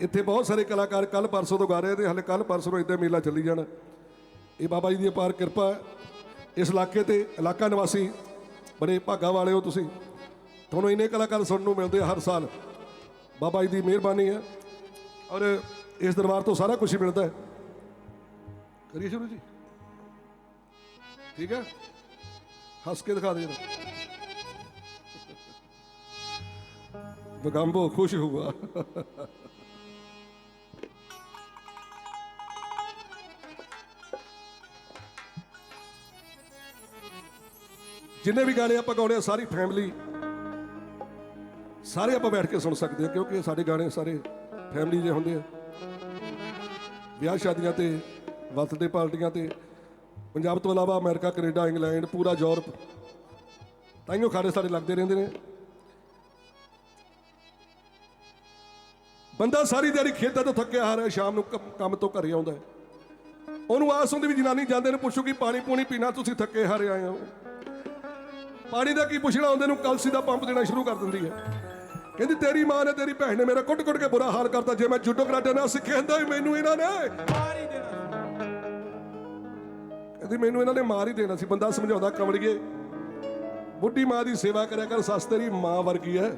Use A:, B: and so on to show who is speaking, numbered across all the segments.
A: ਇੱਥੇ ਬਹੁਤ ਸਾਰੇ ਕਲਾਕਾਰ ਕੱਲ ਪਰਸੋਂ ਤੋਂ ਗਾ ਰਹੇ ਤੇ ਹਲੇ ਕੱਲ ਪਰਸੋਂ ਨੂੰ ਇਦਾਂ ਮੇਲਾ ਚੱਲੀ ਜਾਣਾ। ਇਹ ਬਾਬਾ ਜੀ ਦੀ ਅਪਾਰ ਕਿਰਪਾ ਹੈ। ਇਸ ਇਲਾਕੇ ਤੇ ਇਲਾਕਾ ਨਿਵਾਸੀ ਬੜੇ ਭਾਗਾ ਵਾਲੇ ਹੋ ਤੁਸੀਂ। ਤੁਹਾਨੂੰ ਇੰਨੇ ਕਲਾਕਾਰ ਸੁਣਨ ਨੂੰ ਮਿਲਦੇ ਹਰ ਸਾਲ। ਬਾਬਾ ਜੀ ਦੀ ਮਿਹਰਬਾਨੀ ਹੈ। ਔਰ ਇਸ ਦਰਬਾਰ ਤੋਂ ਸਾਰਾ ਕੁਝ ਹੀ ਮਿਲਦਾ ਹੈ। ਕਰੀਏ ਸ਼ੁਰੂ ਜੀ। ਠੀਕ ਹੈ? ਹੱਸ ਕੇ ਦਿਖਾ ਦੇ ਜਰਾ ਬਗੰਬੋ ਖੁਸ਼ ਹੋਊਗਾ। ਜਿੰਨੇ ਵੀ ਗਾਣੇ ਆਪਾਂ ਗਾਉਣੇ ਆ, ਸਾਰੀ ਫੈਮਿਲੀ ਸਾਰੇ ਆਪਾਂ ਬੈਠ ਕੇ ਸੁਣ ਸਕਦੇ ਹਾਂ ਕਿਉਂਕਿ ਸਾਡੇ ਗਾਣੇ ਸਾਰੇ ਫੈਮਿਲੀ ਦੇ ਹੁੰਦੇ ਆ। ਵਿਆਹ ਸ਼ਾਦੀਆਂ ਤੇ ਵਰਤਦੇ ਪਾਰਟੀਆਂ ਤੇ, ਪੰਜਾਬ ਤੋਂ ਇਲਾਵਾ ਅਮਰੀਕਾ, ਕੈਨੇਡਾ, ਇੰਗਲੈਂਡ, ਪੂਰਾ ਯੂਰਪ ਤਾਈਓ ਖਾੜੇ ਸਾਡੇ ਲੱਗਦੇ ਰਹਿੰਦੇ ਨੇ। ਬੰਦਾ ਸਾਰੀ ਦਿਹਾੜੀ ਖੇਤਾਂ ਤੋਂ ਥੱਕਿਆ ਹਾਰਿਆ, ਸ਼ਾਮ ਨੂੰ ਕੰਮ- ਕੰਮ ਤੋਂ ਘਰੇ ਆਉਂਦਾ ਉਹਨੂੰ ਆਸ ਹੁੰਦੀ ਵੀ ਜਨਾਨੀ ਜਾਂਦੇ ਨੇ ਪੁੱਛੂ ਕਿ ਪਾਣੀ ਪੂਣੀ ਪੀਣਾ, ਤੁਸੀਂ ਥੱਕੇ ਹਾਰੇ ਆਏ ਹੋ। ਪਾਣੀ ਦਾ ਕੀ ਪੁੱਛਣਾ? ਹੁੰਦੇ ਨੂੰ ਕਲਸੀ ਦਾ ਪੰਪ ਦੇਣਾ ਸ਼ੁਰੂ ਕਰ ਦਿੰਦੀ ਹੈ। ਕਹਿੰਦੀ ਤੇਰੀ ਮਾਂ ਨੇ ਤੇਰੀ ਭੈਣ ਨੇ ਮੇਰਾ ਕੁੱਟ-ਕੁੱਟ ਕੇ ਬੁਰਾ ਹਾਲ ਕਰਤਾ। ਜੇ ਮੈਂ ਜੁੱਡੋ ਕਰਾਟੇ ਨਾ ਸਿੱਖਿਆ ਹੁੰਦਾ ਮੈਨੂੰ ਇਹਨਾਂ ਨੇ
B: ਮਾਰ ਹੀ ਦੇਣਾ
A: ਕਹਿੰਦੀ ਮੈਨੂੰ ਇਹਨਾਂ ਨੇ ਮਾਰ ਹੀ ਦੇਣਾ ਸੀ। ਬੰਦਾ ਸਮਝਾਉਂਦਾ ਕਮੜੀਏ ਬੁੱਢੀ ਮਾਂ ਦੀ ਸੇਵਾ ਕਰਿਆ ਕਰ ਸੱਸ ਤੇਰੀ ਮਾਂ ਵਰਗੀ ਹੈ।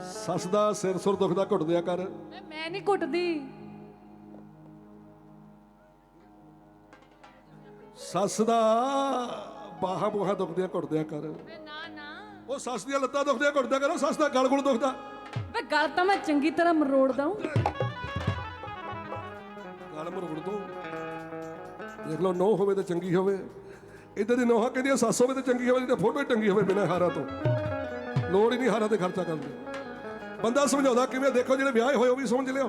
A: ਸੱਸ ਦਾ ਸਿਰ ਸੁਰ ਦੁਖਦਾ ਘੁੱਟ ਦਿਆ ਕਰ।
C: ਮੈਂ ਨਹੀਂ ਕੁੱਟਦੀ।
A: ਸੱਸ ਦਾ ਬਾਹਾਂ ਬੂਹਾਂ ਦੁਖਦਿਆਂ ਘੁੱਟ ਦਿਆ ਕਰ।
C: ਮੈਂ ਨਾ ਨਾ।
A: ਉਹ ਸੱਸ ਦੀਆਂ ਲੱਤਾਂ ਦੁਖਦਿਆਂ ਘੁੱਟ ਦਿਆ ਕਰੋ ਸੱਸ ਦਾ ਗਲ ਗੁਲ ਦੁਖਦਾ।
C: ਵੇ ਗੱਲ ਤਾਂ ਮੈਂ ਚੰਗੀ ਤਰ੍ਹਾਂ ਮਰੋੜ ਦਊਂ।
A: ਗਲ ਮਰੋੜ ਦੋ ਦੇਖ ਲਓ ਨੋ ਹੋਵੇ ਤਾਂ ਚੰਗੀ ਹੋਵੇ। ਇਦਾਂ ਦੀ ਨੋਹਾਂ ਕਹਿੰਦੀਆਂ ਸੱਸ ਹੋਵੇ ਤਾਂ ਚੰਗੀ ਹੋਵੇ ਤੇ ਫੋਟੋ ਟੰਗੀ ਹੋਵੇ ਬਿਨਾਂ ਹਾਰਾਂ ਤੋਂ। ਲੋੜ ਹੀ ਨਹੀਂ ਹਾਰਾਂ ਤੇ ਖਰਚਾ ਕਰਨ ਦੀ। ਬੰਦਾ ਸਮਝਾਉਂਦਾ ਕਿਵੇਂ ਦੇਖੋ ਜਿਹੜੇ ਵਿਆਹ ਹੋਏ ਉਹ ਵੀ ਸਮਝ ਲਿਓ।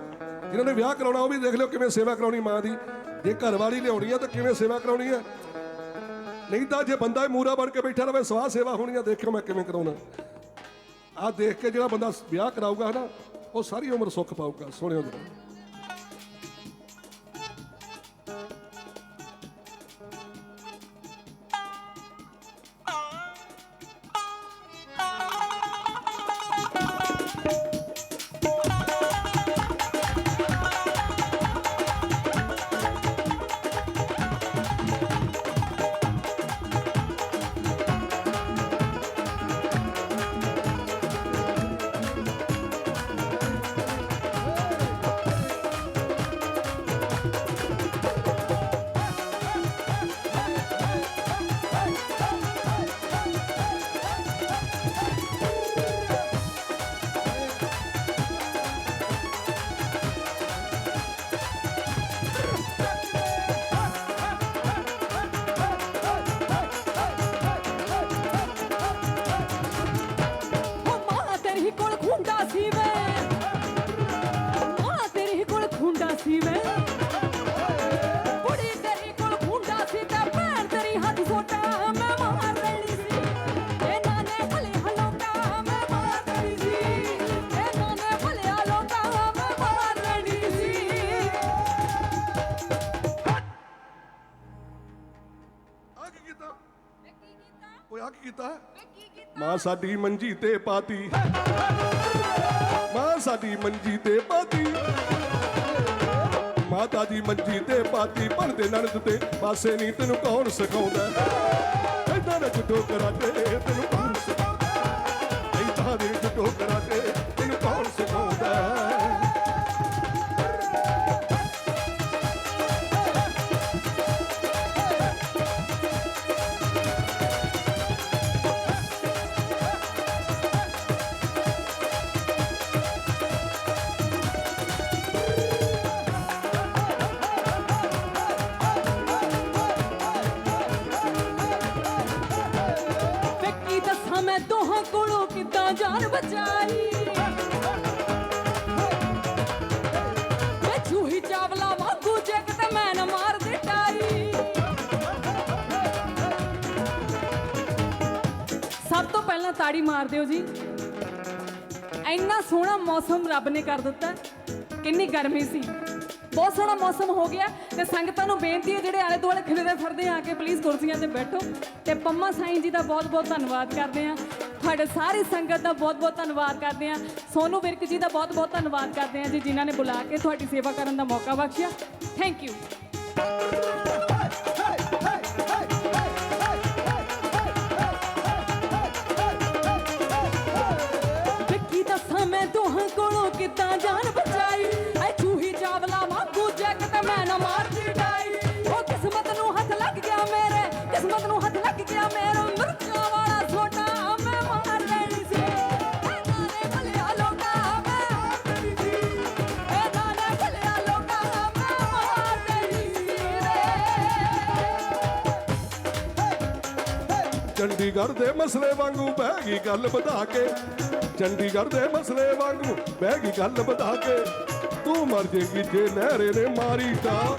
A: ਜਿਨ੍ਹਾਂ ਨੇ ਵਿਆਹ ਕਰਾਉਣਾ ਉਹ ਵੀ ਦੇਖ ਲਿਓ ਕਿਵੇਂ ਸੇਵਾ ਕਰਾਉਣੀ ਮਾਂ ਦੀ। ਜੇ ਘਰ ਵਾਲੀ ਲਿਆਉਣੀ ਆ ਤਾਂ ਕਿਵੇਂ ਸੇਵਾ ਕਰਾਉਣੀ ਆ? ਨਹੀਂ ਤਾਂ ਜੇ ਬੰਦਾ ਮੂਰਾ ਬਣ ਕੇ ਬੈਠਾ ਰਵੇ, ਸਵਾਹ ਸੇਵਾ ਹੋਣੀ ਆ, ਦੇਖਿਓ ਮੈਂ ਕਿਵੇਂ ਕਰਾਉਣਾ। ਆ ਦੇਖ ਕੇ ਜਿਹੜਾ ਬੰਦਾ ਵਿਆਹ ਕਰਾਊਗਾ ਨਾ ਉਹ ਸਾਰੀ ਉਮਰ ਸੁੱਖ ਪਾਊਗਾ, ਸੁਣਿਓ ਜਰਾ। ਆ ਕੀ ਕੀਤਾ? ਓਏ ਆ ਕੀ ਕੀਤਾ ਮਾਂ ਸਾਡੀ ਮੰਜੀ ਤੇ ਪਾਤੀ। ਮਾਂ ਸਾਡੀ ਮੰਜੀ ਤੇ ਪਾਤੀ। ਮਾਤਾ ਦੀ ਮੰਜੀ ਤੇ ਪਾਤੀ ਬਣਦੇ ਨਣਦ ਤੇ। ਪਾਸੇ ਨਹੀਂ ਤੈਨੂੰ ਕੌਣ ਸਿਖਾਉਂਦਾ? ਇਦਾਂ ਦੇ ਜੁੱਡੋ ਕਰਾਟੇ ਤੈਨੂੰ ਕੌਣ ਸਿਖਾਉਂਦਾ? ਇਦਾਂ ਦੇ ਜੁੱਡੋ ਕਰਾਟੇ।
C: ਕੋਲੋਂ ਜਾਨ ਬਚਾਈ। ਮੈਂ ਜੂਹੀ ਚਾਵਲਾ ਵਾਂਗੂ ਜੇ ਕਿਤੇ ਮੈਂ ਨਾ ਮਾਰ ਦਿੱਟਾਈ ਸਭ ਤੋਂ ਪਹਿਲਾਂ ਤਾੜੀ ਮਾਰ ਦਿਓ ਜੀ। ਇੰਨਾ ਸੋਹਣਾ ਮੌਸਮ ਰੱਬ ਨੇ ਕਰ ਦਿੱਤਾ। ਕਿੰਨੀ ਗਰਮੀ ਸੀ। ਬਹੁਤ ਸੋਹਣਾ ਮੌਸਮ ਹੋ ਗਿਆ ਤੇ ਸੰਗਤਾਂ ਨੂੰ ਬੇਨਤੀ ਹੈ ਜਿਹੜੇ ਆਲੇ ਦੁਆਲੇ ਖਿਲਰੇ ਫਿਰਦੇ ਆ ਕੇ ਪਲੀਜ਼ ਕੁਰਸੀਆਂ ਤੇ ਬੈਠੋ। ਤੇ ਪੰਮਾ ਸਾਈਂ ਜੀ ਦਾ ਬਹੁਤ ਬਹੁਤ ਧੰਨਵਾਦ ਕਰਦੇ ਆ। ਤੁਹਾਡੇ ਸਾਰੀ ਸੰਗਤ ਦਾ ਬਹੁਤ ਬਹੁਤ ਧੰਨਵਾਦ ਕਰਦੇ ਆ ਸੋਨੂ ਵਿਰਕ ਜੀ ਦਾ ਬਹੁਤ ਬਹੁਤ ਧੰਨਵਾਦ ਕਰਦੇ ਆ ਜੀ, ਜਿਨ੍ਹਾਂ ਨੇ ਬੁਲਾ ਕੇ ਤੁਹਾਡੀ ਸੇਵਾ ਕਰਨ ਦਾ ਮੌਕਾ ਬਖਸ਼ਿਆ। ਥੈਂਕ ਯੂ
A: ਚੰਡੀਗੜ੍ਹ ਦੇ ਮਸਲੇ ਵਾਂਗੂ ਬਹਿ ਗਈ ਗੱਲ ਵਧਾ ਕੇ। ਚੰਡੀਗੜ੍ਹ ਦੇ ਮਸਲੇ ਵਾਂਗੂ ਬਹਿ ਗਈ ਗੱਲ ਵਧਾ ਕੇ। ਤੂੰ ਮਰ ਜੇਗੀ ਜੇ ਨਹਿਰੇ ਨੇ ਮਾਰੀ ਤਾਂ।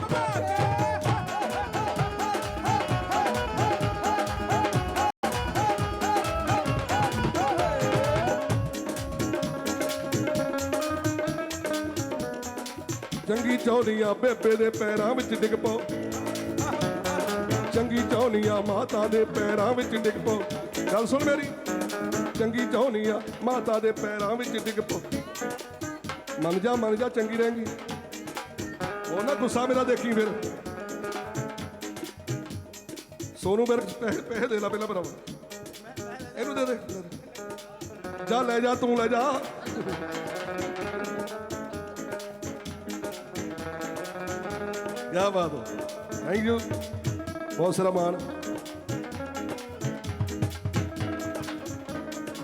A: ਚੰਗੀ ਚੌਲੀਆਂ ਬੇਬੇ ਦੇ ਪੈਰਾਂ ਵਿੱਚ ਡਿੱਗ ਪਾਓ। ਚੰਗੀ ਚੌਨੀਆਂ ਮਾਤਾ ਦੇ ਪੈਰਾਂ ਵਿੱਚ ਡਿੱਗ ਪੋ ਗੱਲ ਸੁਣ ਮੇਰੀ, ਚੰਗੀ ਚੌਨੀਆਂ ਮਾਤਾ ਦੇ ਪੈਰਾਂ ਵਿੱਚ ਡਿੱਗ ਪੋ ਮੰਨ ਜਾ ਮੰਨ ਜਾ, ਚੰਗੀ ਰਹੇਗੀ ਉਹ ਨਾ ਗੁੱਸਾ ਮੇਰਾ ਦੇਖੀ ਫਿਰ। ਸੋਨੂੰ ਮੇਰੇ ਪੈਸੇ ਪੈਸੇ ਦੇ ਲੈ ਪਹਿਲਾਂ ਬਰਾਬਰ ਇਹਨੂੰ ਦੇ ਲੈ ਦੇ। ਜਾ, ਲੈ ਜਾ, ਤੂੰ ਲੈ ਜਾ। ਕੀ ਬਾਤ ਹੈ। Thank you. ਬਹੁਤ ਸਾਰਾ ਮਾਣ।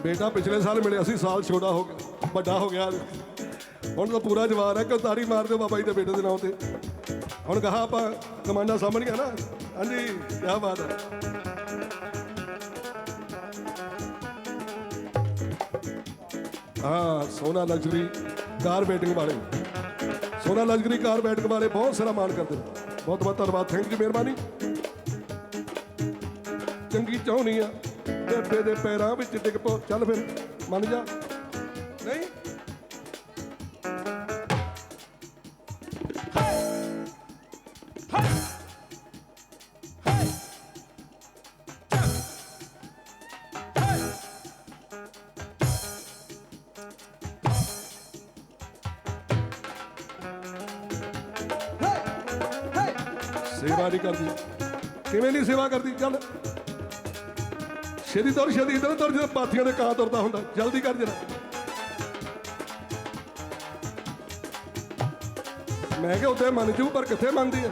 A: ਬੇਟਾ ਪਿਛਲੇ ਸਾਲ ਮਿਲਿਆ ਸੀ, ਸਾਲ ਛੋਟਾ ਹੋ ਗਿਆ, ਵੱਡਾ ਹੋ ਗਿਆ। ਹੁਣ ਤਾਂ ਪੂਰਾ ਜਵਾਨ ਹੈ ਕਿ ਤਾੜੀ ਮਾਰ ਦਿਓ ਬਾਬਾ ਜੀ ਦੇ ਬੇਟੇ ਦੇ ਨਾਂ ਤੇ। ਹੁਣ ਕਹਾ ਆਪਾਂ, ਕਮਾਂਡਾ ਸਾਹਮਣੇ ਆ ਨਾ। ਹਾਂਜੀ ਕੀ ਬਾਤ ਹੈ। ਹਾਂ, ਸੋਨਾ ਲਗਜ਼ਰੀ, ਕਾਰ ਬੈਟਿੰਗ ਵਾਲੇ। ਸੋਨਾ ਲਗਜ਼ਰੀ, ਕਾਰ ਬੈਟਿੰਗ ਵਾਲੇ ਬਹੁਤ ਸਾਰਾ ਮਾਣ ਕਰਦੇ ਬਹੁਤ ਬਹੁਤ ਧੰਨਵਾਦ। ਥੈਂਕ ਯੂ ਮਿਹਰਬਾਨੀ। ਚੰਗੀ ਚਾਹੁੰਨੀ ਆ। ਬੇਬੇ ਦੇ ਪੈਰਾਂ ਵਿੱਚ ਡਿੱਗ ਪੋ ਚੱਲ ਫਿਰ ਮੰਨ ਜਾ। ਨਹੀਂ? ਸੇਵਾ ਨਹੀਂ ਕਰਦੀ। ਕਿਵੇਂ ਨਹੀਂ ਸੇਵਾ ਕਰਦੀ? ਚੱਲ। ਛੇਤੀ ਤੁਰ ਛੇਤੀ ਇਧਰ ਤੁਰ ਜਦੋਂ ਪਾਥੀਆਂ ਦੇ ਕਾਂ ਤੁਰਦਾ ਹੁੰਦਾ, ਜਲਦੀ ਕਰ ਜਰਾ। ਮੈਂ ਕਿਹਾ ਉੱਤੇ ਮੰਨ ਜੂ, ਪਰ ਕਿੱਥੇ ਮੰਨਦੀ ਆ?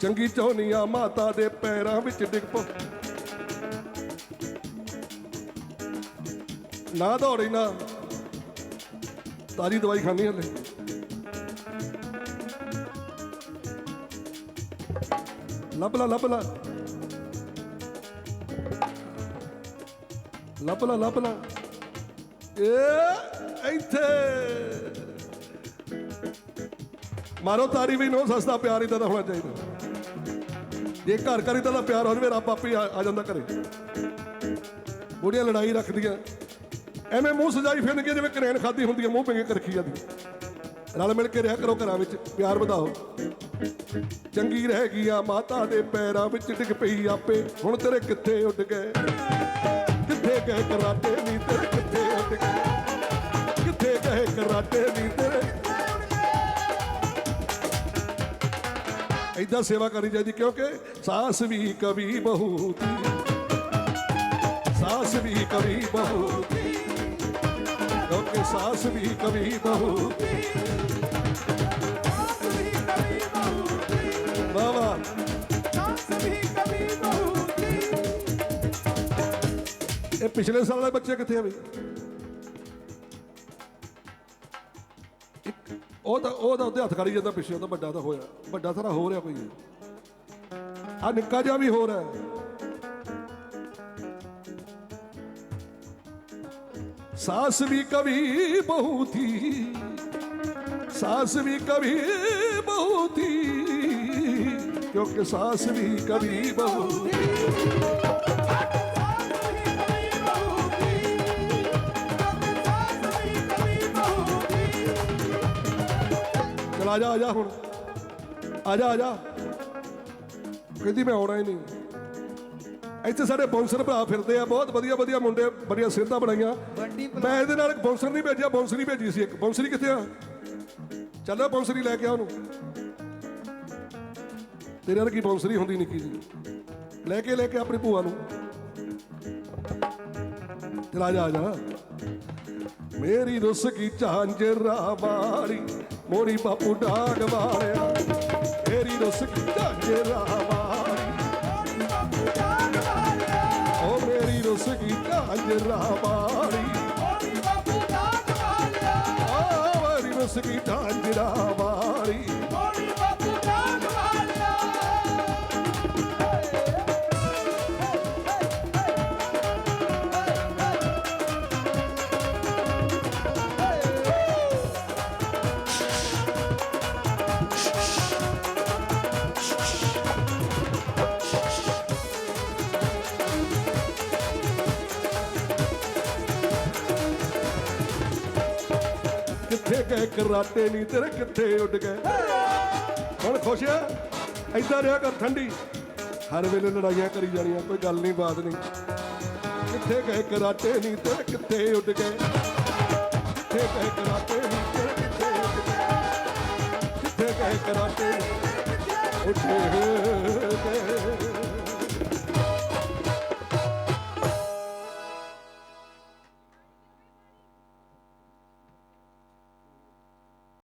A: ਚੰਗੀ ਚੌਨੀਆਂ ਮਾਤਾ ਦੇ ਪੈਰਾਂ ਵਿੱਚ ਡਿੱਗ ਪੋ ਨਾ ਦੌੜੀ ਨਾ। ਤਾਰੀ ਦਵਾਈ ਖਾਣੀ ਹਲੇ। ਲੱਭ ਲਾ ਲੱਭ ਲਾ ਲੱਭ ਲਾ ਲੱਭ ਲਾ ਏ ਇੱਥੇ ਮਾਰੋ ਤਾਰੀ ਵੀ ਨੋ ਸਸਤਾ ਪਿਆਰ ਇਦਾਂ ਦਾ ਹੋਣਾ ਚਾਹੀਦਾ। ਜੇ ਘਰ ਘਰ ਇਦਾਂ ਦਾ ਪਿਆਰ ਹੋਵੇ ਮੇਰਾ ਰੱਬ ਆਪੇ ਆ ਆ ਜਾਂਦਾ ਘਰੇ। ਬੁੜੀਆਂ ਲੜਾਈ ਰੱਖਦੀਆਂ। ਐਵੇਂ ਮੂੰਹ ਸਜਾਈ ਫਿਰਨਗੇ ਜਿਵੇਂ ਕਰੇਨ ਖਾਦੀ ਹੁੰਦੀ ਹੈ ਮੂੰਹ ਪਿੰਗੇ ਕੇ ਰੱਖੀ ਜਾਂਦੀ ਰਲ ਮਿਲ ਕੇ ਰਿਹਾ ਕਰੋ ਘਰਾਂ ਵਿੱਚ, ਪਿਆਰ ਵਧਾਓ। ਚੰਗੀ ਰਹਿ ਗਈਆਂ ਮਾਤਾ ਦੇ ਪੈਰਾਂ ਵਿੱਚ ਡਿੱਗ ਪਈ ਆਪੇ। ਹੁਣ ਤੇਰੇ ਕਿੱਥੇ ਉੱਡ ਗਏ? ਕਿੱਥੇ ਗਏ ਕਰਾਟੇ ਨਹੀਂ ਤੇਰੇ ਕਿੱਥੇ ਉੱਡ ਗਏ? ਕਿੱਥੇ ਗਏ ਕਰਾਟੇ ਨਹੀਂ ਤੇਰੇ? ਏਦਾਂ ਸੇਵਾ ਕਰਨੀ ਚਾਹੀਦੀ, ਕਿਉਂਕਿ ਸਾਸ ਵੀ ਕਵੀ ਬਹੂ ਦੀ ਸਾਸ ਵੀ ਕਵੀ ਬਹੂ ਕਿਉਂਕਿ ਸਾਸ ਵੀ ਕਵੀ ਬਹੂ ਪਿਛਲੇ ਸਾਲ ਦੇ ਬੱਚੇ ਕਿੱਥੇ ਆ ਬਈ? ਉਹ ਤਾਂ ਉਹ ਤਾਂ ਉਹਦੇ ਹੱਥ ਖੜੀ ਜਾਂਦਾ ਪਿੱਛੇ ਉਹਦਾ ਵੱਡਾ ਤਾਂ ਹੋਇਆ। ਵੱਡਾ ਸਾਰਾ ਹੋ ਰਿਹਾ ਕੋਈ। ਆ ਨਿੱਕਾ ਜਿਹਾ ਵੀ ਹੋ ਰਿਹਾ। ਸਾਸ ਵੀ ਕਵੀ ਬਹੁਤੀ ਸਾਸ ਵੀ ਕਵੀ ਬਹੁਤੀ ਕਿਉਂਕਿ ਸਾਸ ਵੀ ਕਵੀ ਬਹੁਤੀ ਚੱਲ ਆ ਜਾ ਆ ਜਾ। ਹੁਣ। ਆ ਜਾ ਆ ਜਾ। ਕਹਿੰਦੀ ਮੈਂ ਆਉਣਾ ਹੀ ਨਹੀਂ। ਇੱਥੇ ਸਾਡੇ ਬੌਂਸਰ ਭਰਾ ਫਿਰਦੇ ਆ ਬਹੁਤ ਵਧੀਆ ਵਧੀਆ ਮੁੰਡੇ ਬੜੀਆਂ ਸਿਹਤਾਂ ਬਣਾਈਆਂ। ਮੈਂ ਇਹਦੇ ਨਾਲ ਇੱਕ ਬੌਂਸਰ ਨਹੀਂ ਭੇਜਿਆ ਬੌਂਸਰੀ ਭੇਜੀ ਸੀ ਇੱਕ। ਬੌਂਸਰੀ ਕਿੱਥੇ ਆ? ਚੱਲੋ ਬੌਂਸਰੀ ਲੈ ਕੇ ਆ ਉਹਨੂੰ। ਤੇਰੇ ਨਾਲ ਕੀ ਬੌਂਸਰੀ ਹੁੰਦੀ ਨਿੱਕੀ ਜੀ ਲੈ ਕੇ ਲੈ ਕੇ ਆਪਣੀ ਭੂਆ ਨੂੰ। ਚਲਾ ਜਾ ਜਾ। ਮੇਰੀ ਰੁੱਸ ਕੀ ਝਾਂਜਰਾ ਵਾਲੀ। ਮੋਰੀ ਬਾਪੂ ਡਾਗ ਵਾਲਿਆ ਮੇਰੀ ਰੁੱਸ ਕੀ ਝਾਂਜਰਾ ਵਾਲੀ ਓ ਮੇਰੀ ਰੁੱਸ ਕੀ ਝਾਂਜਰਾ ਵਾਲੀ ਓ ਮੇਰੀ ਰੁੱਸ ਕੀ ਝਾਂਜਰਾ ਵਾਲੀ ਕਰਾਟੇ ਨਹੀਂ ਤੇਰੇ ਕਿੱਥੇ ਉੱਡ ਗਏ। ਹੁਣ ਖੁਸ਼ ਆ? ਐਦਾਂ ਰਿਹਾ ਕਰ ਠੰਡੀ। ਹਰ ਵੇਲੇ ਲੜਾਈਆਂ ਕਰੀ ਜਾਣੀਆਂ, ਕੋਈ ਗੱਲ ਨਹੀਂ ਬਾਤ ਨਹੀਂ ਕਿੱਥੇ ਗਏ ਕਰਾਟੇ ਨਹੀਂ ਤੇਰੇ ਕਿੱਥੇ ਉੱਡ ਗਏ? ਕਿੱਥੇ ਗਏ ਕਰਾਟੇ ਨਹੀਂ ਤੇਰੇ ਕਿੱਥੇ ਉੱਡ ਗਏ? ਕਿੱਥੇ ਗਏ ਕਰਾਟੇ ਨਹੀਂ ਉੱਠੇ